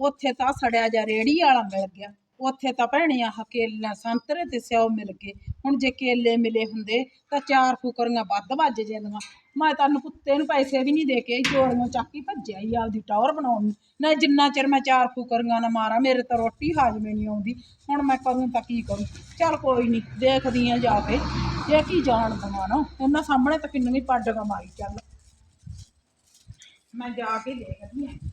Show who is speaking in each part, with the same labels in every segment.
Speaker 1: ਉੱਥੇ ਤਾਂ ਸੜਿਆ ਜਾ ਰੇੜੀ ਵਾਲਾ ਮਿਲ ਗਿਆ। ਉੱਥੇ ਤਾਂ ਭੈਣੇ ਆਹ ਕੇਲੇ ਸੰਤਰੇ ਤੇ ਸਿਓ ਮਿਲ ਗਏ। ਹੁਣ ਜੇ ਕੇਲੇ ਮਿਲੇ ਹੁੰਦੇ ਤਾਂ ਚਾਰ ਫੁਕਰੀਆਂ ਵੱਧ ਵੱਜ ਜਾਂਦੀਆਂ। ਮੈਂ ਤੈਨੂੰ ਕੁੱਤੇ ਨੂੰ ਪੈਸੇ ਵੀ ਨਹੀਂ ਦੇ ਕੇ ਆਈ ਚੋਰੀਆਂ ਚੱਕ ਹੀ ਭੱਜਿਆ ਹੀ ਆਪਦੀ ਟੌਰ ਬਣਾਉਣ ਨੂੰ। ਨਾ ਜਿੰਨਾ ਚਿਰ ਮੈਂ ਚਾਰ ਫੁਕਰੀਆਂ ਨਾ ਮਾਰਾਂ, ਮੇਰੇ ਤਾਂ ਰੋਟੀ ਹਾਜ਼ਮੇ ਨਹੀਂ ਆਉਂਦੀ। ਹੁਣ ਮੈਂ ਕਰੂੰ ਤਾਂ ਕੀ ਕਰੂੰ? ਚੱਲ ਕੋਈ ਨਹੀਂ, ਦੇਖਦੀ ਆ ਜਾ ਕੇ। ਜੇ ਕੀ ਜਾਣ ਦਵਾਂ ਨਾ ਇਹਨਾਂ ਸਾਹਮਣੇ ਤਾਂ ਕਿੰਨੀ ਪੱਡਗਾ ਮਾਰੀ ਚੱਲ। ਮੈਂ ਜਾ ਕੇ ਦੇਖਦੀ ਆ।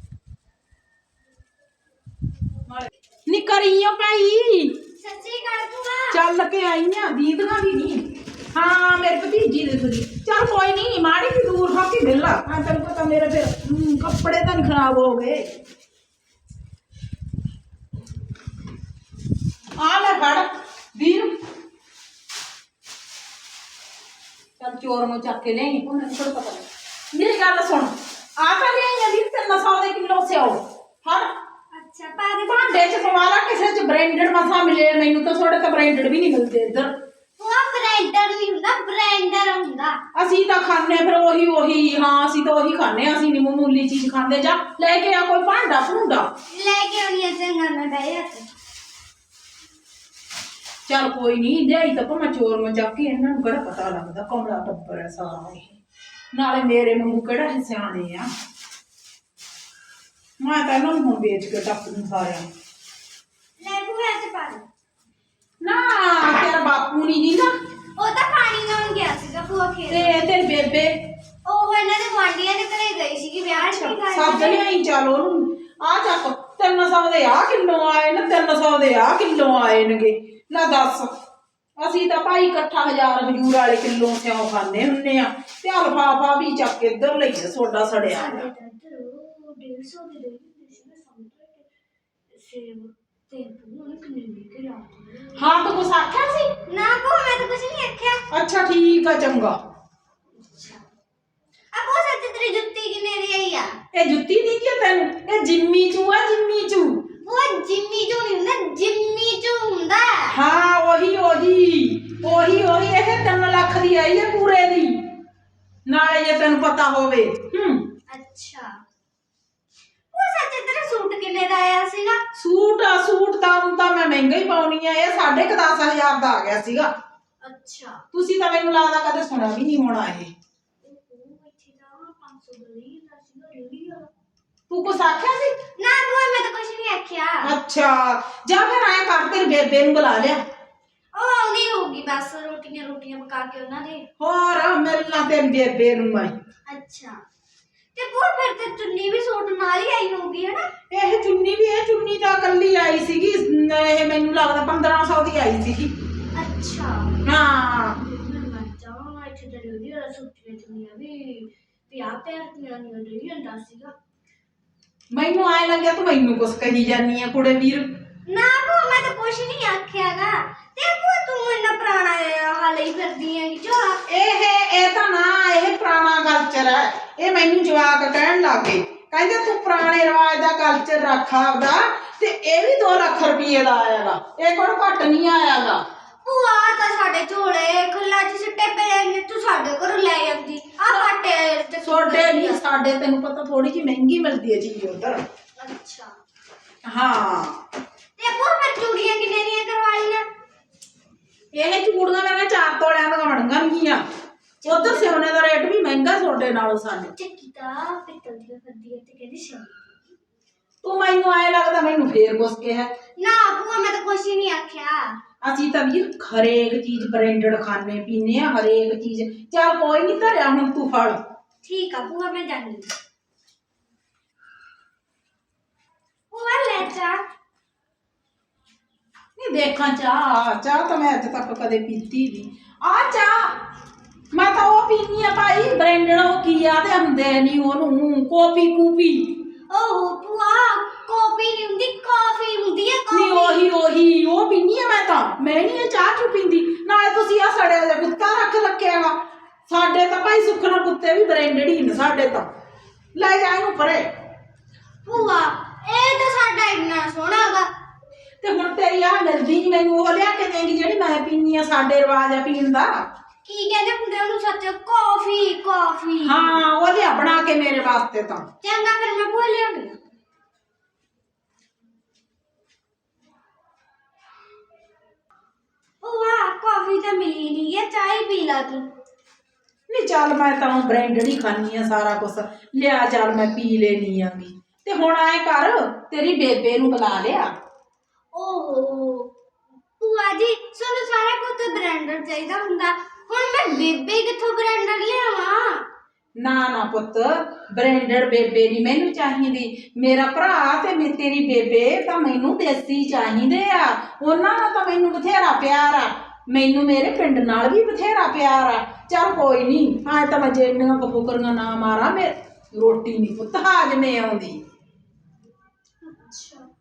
Speaker 1: ਨੀ ਕਰੀਓ ਭਾਈ
Speaker 2: ਸੱਚੀ ਕਰ ਦੂੰਗਾ
Speaker 1: ਚੱਲ ਕੇ ਆਈਆਂ ਦੀਦਗਾ ਵੀ ਨਹੀਂ ਹਾਂ ਮੇਰੇ ਭਤੀਜੀ ਦੇ ਸੁਣੀ ਚੱਲ ਕੋਈ ਨਹੀਂ ਮਾੜੀ ਵੀ ਦੂਰ ਹੋ ਕੇ ਮਿਲ ਲਾ ਹਾਂ ਤੈਨੂੰ ਪਤਾ ਮੇਰੇ ਫਿਰ ਹਮ, ਕੱਪੜੇ ਤਾਂ ਨੀ ਖਰਾਬ ਹੋ ਗਏ ਆ ਲੈ ਫੜ ਵੀਰ ਚੱਲ ਚੋਰ ਨੂੰ ਚੱਕ ਕੇ ਲਿਆਈ ਉਹਨੇ ਥੋੜਾ ਪਤਾ ਨਹੀਂ ਮੇਰੀ ਗੱਲ ਸੁਣ ਆ ਤਾਂ ਲਿਆਈਆਂ ਵੀਰ 300 ਦੇ ਕਿਲੋ ਸਿਓ ਫੜ
Speaker 2: ਅੱਛਾ ਦੇ
Speaker 1: ਭਾਂਡੇ ਚ ਪਵਾ ਲਾ ਕਿਸੇ ਚ ਬ੍ਰਾਂਡਡ ਮਸਾ ਮਿਲੇ ਮੈਨੂੰ ਤਾਂ ਥੋੜੇ ਤਾਂ ਬ੍ਰਾਂਡਡ ਵੀ ਨਹੀਂ ਮਿਲਦੇ ਇੱਧਰ।
Speaker 2: ਉਹ ਬ੍ਰੈਂਡਰ ਨਹੀਂ ਹੁੰਦਾ ਬ੍ਰੈਂਡਰ ਹੁੰਦਾ।
Speaker 1: ਅਸੀਂ ਤਾਂ ਖਾਣੇ ਫਿਰ ਉਹੀ ਉਹੀ ਹਾਂ ਅਸੀਂ ਤਾਂ ਉਹੀ ਖਾਣੇ ਅਸੀਂ ਨਹੀਂ ਮਾਮੂਲੀ ਚੀਜ਼ ਖਾਂਦੇ। ਜਾ ਲੈ ਕੇ ਆ ਕੋਈ ਭਾਂਡਾ ਭੁੰਡਾ।
Speaker 2: ਲੈ ਕੇ ਆਉਣੀ ਹੈ ਚੰਗਾ ਨਾ ਬਹਿ ਜਾ
Speaker 1: ਚੱਲ ਕੋਈ ਨਹੀਂ ਲਿਆਈ ਤਾਂ ਭਾਵੇਂ ਚੋਰ ਮੈਂ ਜਾ ਕੇ ਇਹਨਾਂ ਨੂੰ ਕਿਹੜਾ ਪਤਾ ਲੱਗਦਾ ਕਮਲਾ ਟੱਬਰ ਹੈ ਸਾਰਾ ਇਹ। ਨਾਲੇ ਮੇਰੇ ਵਾਂਗੂ ਕਿਹੜਾ ਇਹ ਸਿਆਣੇ ਆ। ਮੈਂ ਤਾਂ ਇਹਨਾਂ ਨੂੰ ਹੁਣ ਵੇਚ ਕੇ ਟੱਪ ਨੂੰ ਸਾਰਿਆਂ ਨੂੰ।
Speaker 2: ਲੈ ਬੂਹੇ ਚ ਪਾ ਦੇ।
Speaker 1: ਨਾ ਤੇਰਾ ਬਾਪੂ ਨਹੀਂ ਜੀ ਨਾ।
Speaker 2: ਉਹ ਤਾਂ ਪਾਣੀ ਲਾਉਣ ਗਿਆ ਸੀਗਾ ਭੂਆ ਖੇਤ।
Speaker 1: ਤੇ ਤੇਰੇ ਬੇਬੇ?
Speaker 2: ਉਹ ਇਹਨਾਂ ਦੇ ਗੁਆਂਢੀਆਂ ਦੇ ਘਰੇ ਗਈ ਸੀਗੀ ਵਿਆਹ ਚ ਵੀ
Speaker 1: ਸੱਜ ਲਿਆਈ ਚੱਲ ਉਹਨੂੰ। ਆ ਚੱਕ 300 ਦੇ ਆ ਕਿਲੋ ਆਏ ਨੇ 300 ਦੇ ਆ ਕਿਲੋ ਆਏ ਨੇਗੇ। ਨਾ ਦੱਸ ਅਸੀਂ ਤਾਂ ਭਾਈ ਇਕੱਠਾ ਹਜ਼ਾਰ ਹਜੂਰ ਵਾਲੇ ਕਿਲੋ ਸਿਓ ਖਾਂਦੇ ਹੁੰਨੇ ਆ। ਤੇ ਅਲਫਾਫਾ ਵੀ ਚੱਕ ਕੇ ਇੱਧਰ ਲਈਏ ਸੋਡਾ ਸੜਿਆ
Speaker 2: ਸਾਡੇ
Speaker 1: ਹੋਇਆ।
Speaker 2: ਤਾਂ ਇੱਧਰ ਉਹ birisi odaya gitmesine sanırım
Speaker 1: şey हाँ तो कुछ आख्या
Speaker 2: सी ना को मैं तो कुछ नहीं
Speaker 1: आख्या अच्छा ठीक है
Speaker 2: चंगा अब वो सच तेरी जुत्ती की नहीं रही है
Speaker 1: ये जुत्ती दी क्या तेरे ये जिम्मी चू है जिम्मी चू
Speaker 2: वो जिम्मी चू नहीं ना जिम्मी चू हूँ
Speaker 1: ना हाँ वही वही वही वही ये तेरे लाख दी आई है पूरे दी ना ये तेरे पता होगे
Speaker 2: हम्म अच्छा ਸੱਚ ਤੇਰਾ ਸੂਟ ਕਿੰਨੇ ਦਾ ਆਇਆ ਸੀਗਾ
Speaker 1: ਸੂਟ ਆ ਸੂਟ ਤਾਂ ਹੁਣ ਤਾਂ ਮੈਂ ਮਹਿੰਗਾ ਹੀ ਪਾਉਣੀ ਆ ਇਹ ਸਾਢੇ ਕੁ ਦਸ ਹਜ਼ਾਰ ਦਾ ਆ ਗਿਆ ਸੀਗਾ
Speaker 2: ਅੱਛਾ
Speaker 1: ਤੁਸੀਂ ਤਾਂ ਮੈਨੂੰ ਲੱਗਦਾ ਕਦੇ ਸੁਣਿਆ ਵੀ ਨਹੀਂ ਹੋਣਾ ਇਹ
Speaker 2: ਉਹ ਇੱਥੇ ਦਾ 500 ਦਾ ਨਹੀਂ ਦਾ ਸੀਗਾ ਰੇੜੀ ਵਾਲਾ
Speaker 1: ਤੂੰ ਕੁਛ ਆਖਿਆ ਸੀ
Speaker 2: ਨਾ ਭੂਆ ਮੈਂ ਤਾਂ ਕੁਝ ਨਹੀਂ ਆਖਿਆ
Speaker 1: ਅੱਛਾ ਜਾ ਫਿਰ ਆਇਆ ਕਰ ਤੇਰੀ ਬੇਬੇ ਨੂੰ ਬੁਲਾ ਲਿਆ
Speaker 2: ਉਹ ਆਉਂਦੀ ਹੋਊਗੀ ਬਸ ਰੋਟੀਆਂ ਰੋਟੀਆਂ ਪਕਾ ਕੇ ਉਹਨਾਂ ਦੇ
Speaker 1: ਹੋਰ ਮਿਲਣਾ ਤੇਰੀ ਬੇਬੇ ਨੂੰ ਮੈਂ
Speaker 2: ਅੱਛਾ ਤੇ ਭੂਆ ਫਿਰ ਤੇ ਚੁੰਨੀ ਵੀ ਸੂਟ ਨਾਲ ਹੀ ਆਈ ਹੋਊਗੀ ਹਨਾ
Speaker 1: ਇਹ ਚੁੰਨੀ ਵੀ ਇਹ ਚੁੰਨੀ ਤਾਂ ਇਕੱਲੀ ਆਈ ਸੀਗੀ ਇਹ ਮੈਨੂੰ ਲੱਗਦਾ 1500 ਦੀ ਆਈ ਸੀਗੀ
Speaker 2: ਅੱਛਾ
Speaker 1: ਹਾਂ
Speaker 2: ਮੈਂ ਮਰ ਜਾਵਾਂ ਇੱਥੇ ਤੇ ਰੇੜੀ ਵਾਲਾ ਸੂਟੀਆਂ ਚੁੰਨੀਆਂ ਵੀ ਪਿਆ ਪਿਆ ਦੀਆਂ ਨਹੀਂ ਰੇੜੀ ਹੁੰਦਾ ਸੀਗਾ
Speaker 1: ਮੈਨੂੰ ਆਏ ਲੱਗਿਆ ਤੂੰ ਮੈਨੂੰ ਕੁਛ ਕਹੀ ਜਾਨੀ ਆ ਕੁੜੇ ਵੀਰ
Speaker 2: ਨਾ ਭੂਆ ਮੈਂ ਤਾਂ ਕੁਝ ਨਹੀਂ ਆਖਿਆਗਾ ਤੇ ਭੂਆ ਤੂੰ ਇੰਨਾ ਪੁਰਾਣਾ ਹਾਲ ਹੀ ਫਿਰਦੀ ਹੈਗੀ ਜੋ।
Speaker 1: ਇਹ ਇਹ ਤਾਂ ਨਾ ਇਹ ਪੁਰਾਣਾ ਕਲਚਰ ਹੈ ਇਹ ਮੈਨੂੰ ਜਵਾਕ ਕਹਿਣ ਲੱਗੇ ਕਹਿੰਦੇ ਤੂੰ ਪੁਰਾਣੇ ਰਿਵਾਜ ਦਾ ਕਲਚਰ ਰੱਖ ਆਪਦਾ ਤੇ ਇਹ ਵੀ 2 ਲੱਖ ਰੁਪਏ ਦਾ ਆਇਆਗਾ ਇਹ ਕੋਲ ਘੱਟ ਨਹੀਂ ਆਇਆਗਾ
Speaker 2: ਭੂਆ ਤਾਂ ਸਾਡੇ ਝੋਲੇ ਖੁੱਲਾ ਚ ਸਿੱਟੇ ਪਏ ਨੇ ਤੂੰ ਸਾਡੇ ਘਰੋਂ ਲੈ ਜਾਂਦੀ ਆ ਫਾਟੇ ਤੇ
Speaker 1: ਛੋਡੇ ਨਹੀਂ ਸਾਡੇ ਤੈਨੂੰ ਪਤਾ ਥੋੜੀ ਜਿਹੀ ਮਹਿੰਗੀ ਮਿਲਦੀ ਹੈ ਚੀਜ਼ ਉਧਰ।
Speaker 2: ਅੱਛਾ।
Speaker 1: ਹਾਂ।
Speaker 2: ਤੇ ਭੂਆ ਫਿਰ ਚੂੜੀਆਂ ਕਿੰਨੇ ਦੀਆਂ ਕਰਵਾ ਲਈਆਂ
Speaker 1: ਉਧਰ ਸਿਉਨੇ ਦਾ ਰੇਟ ਵੀ ਮਹਿੰਗਾ ਛੋਡੇ ਨਾਲੋਂ ਸਾਡੇ
Speaker 2: ਚੱਕੀ ਤਾਂ ਪਿੱਤਲ ਦੀਆਂ ਫੱਦੀਆਂ ਤੇ ਕਹਿੰਦੀ ਸੀ
Speaker 1: ਤੂੰ ਮੈਨੂੰ ਆਏ ਲੱਗਦਾ ਮੈਨੂੰ ਫੇਰ ਕੁਛ ਕਿਹਾ
Speaker 2: ਨਾ ਭੂਆ ਮੈਂ ਤਾਂ ਕੁਛ ਹੀ ਨਹੀਂ ਆਖਿਆ
Speaker 1: ਅਸੀਂ ਤਾਂ ਵੀਰ ਹਰੇਕ ਚੀਜ਼ ਬ੍ਰਾਂਡਡ ਖਾਣੇ ਪੀਨੇ ਆ ਹਰੇਕ ਚੀਜ਼ ਚੱਲ ਕੋਈ ਨਹੀਂ ਧਰਿਆ ਹੁਣ ਤੂੰ ਫੜ
Speaker 2: ਠੀਕ ਆ ਭੂਆ ਮੈਂ ਜਾਣੀ ਭੂਆ ਲੈ ਜਾ
Speaker 1: ਨਹੀਂ ਦੇਖਾਂ ਚਾਹ ਚਾਹ ਤਾਂ ਮੈਂ ਅੱਜ ਤੱਕ ਕਦੇ ਪੀਤੀ ਨਹੀਂ ਆ ਚਾਹ ਮੈਂ ਤਾਂ ਉਹ ਪੀਨੀ ਆ ਭਾਈ? ਬ੍ਰਾਂਡਡ ਉਹ ਕੀ ਆ? ਤੇ ਹੁੰਦੇ ਨਹੀਂ ਉਹਨੂੰ ਕੋਪੀ ਕੂਪੀ।
Speaker 2: ਓਹ ਭੂਆ ਕਾਫੀ ਨਹੀਂ ਹੁੰਦੀ ਕਾਫੀ ਹੁੰਦੀ ਹੈ
Speaker 1: ਨਹੀਂ
Speaker 2: ਕਾਫੀ
Speaker 1: ਉਹੀ ਉਹੀ ਉਹ ਪੀਨੀ ਆ ਮੈਂ ਤਾਂ। ਮੈਂ ਨਹੀਂ ਇਹ ਚਾਹ ਚੁ ਪੀਂਦੀ। ਨਾਲੇ ਤੁਸੀਂ ਆ ਸੜਿਆ ਜਿਹਾ ਕੁੱਤਾ ਰੱਖ ਰੱਖਿਆਗਾ ਸਾਡੇ ਤਾਂ ਭਾਈ ਸੁਖਣਾ ਕੁੱਤੇ ਵੀ ਬ੍ਰਾਂਡਡ ਹੀ ਨੇ ਸਾਡੇ ਤਾਂ। ਲੈ ਜਾ ਇਹਨੂੰ ਪਰੇ।
Speaker 2: ਭੂਆ ਇਹ ਤਾਂ ਸਾਡਾ ਇੰਨਾ ਸੋਹਣਾ ਵਾ।
Speaker 1: ਤੇ ਹੁਣ ਤੇਰੀ ਆ ਮਿਲਦੀ ਨੀ ਮੈਨੂੰ ਉਹ ਲਿਆ ਕੇ ਦੇਂਗੀ ਜਿਹੜੀ ਮੈਂ ਪੀਨੀ ਆ ਸਾਡੇ ਰਿਵਾਜ ਆ ਪੀਣ ਦਾ।
Speaker 2: ਕੀ ਕਹਿੰਦੇ ਹੁੰਦੇ ਉਹਨੂੰ ਸੱਚ? ਕਾਫੀ ਕਾਫੀ।
Speaker 1: ਹਾਂ ਉਹ ਲਿਆ ਬਣਾ ਕੇ ਮੇਰੇ ਵਾਸਤੇ ਤਾਂ।
Speaker 2: ਚੰਗਾ ਫਿਰ ਮੈਂ ਭੁੱਲ ਲਿਆਉਂਦੀ ਹਾਂ। ਭੂਆ ਕਾਫੀ ਤਾਂ ਮਿਲੀ ਨਹੀਂ ਹੈ ਚਾਹ ਪੀ ਲਾ ਤੂੰ।
Speaker 1: ਨਹੀਂ ਚੱਲ ਮੈਂ ਤਾਂ ਬ੍ਰੈਂਡਡ ਹੀ ਖਾਣੀ ਆ ਸਾਰਾ ਕੁਝ ਲਿਆ ਚੱਲ ਮੈਂ ਪੀ ਲੈਣੀ ਆਂਗੀ ਤੇ ਹੁਣ ਐ ਕਰ ਤੇਰੀ ਬੇਬੇ ਨੂੰ ਬੁਲਾ ਲਿਆ।
Speaker 2: ਓਹੋ। ਭੂਆ ਜੀ ਸਾਨੂੰ ਸਾਰਾ ਕੁਝ ਬ੍ਰਾਂਡਡ ਚਾਹੀਦਾ ਹੁੰਦਾ। ਹੁਣ ਮੈਂ ਬੇਬੇ ਕਿੱਥੋਂ ਬ੍ਰਾਂਡਡ ਲਿਆਵਾਂ?
Speaker 1: ਨਾ ਨਾ ਪੁੱਤ ਬ੍ਰਾਂਡਡ ਬੇਬੇ ਨਹੀਂ ਮੈਨੂੰ ਚਾਹੀਦੀ। ਮੇਰਾ ਭਰਾ ਤੇ ਮੇ ਤੇਰੀ ਬੇਬੇ ਤਾਂ ਮੈਨੂੰ ਦੇਸੀ ਚਾਹੀਦੇ ਆ। ਉਹਨਾਂ ਨਾਲ ਤਾਂ ਮੈਨੂੰ ਬਥੇਰਾ ਪਿਆਰ ਆ। ਮੈਨੂੰ ਮੇਰੇ ਪਿੰਡ ਨਾਲ ਵੀ ਬਥੇਰਾ ਪਿਆਰ ਆ। ਚੱਲ ਕੋਈ ਨਹੀਂ ਹਾਂ ਤਾਂ ਮੈਂ ਜਿਹੜੀਆਂ ਕਪੂਕਰੀਆਂ ਨਾ ਮਾਰਾਂ ਮੇ ਰੋਟੀ ਨਹੀਂ ਪੁੱਤ ਹਾਜਮੇ ਆਉਂਦੀ।
Speaker 2: ਅੱਛਾ।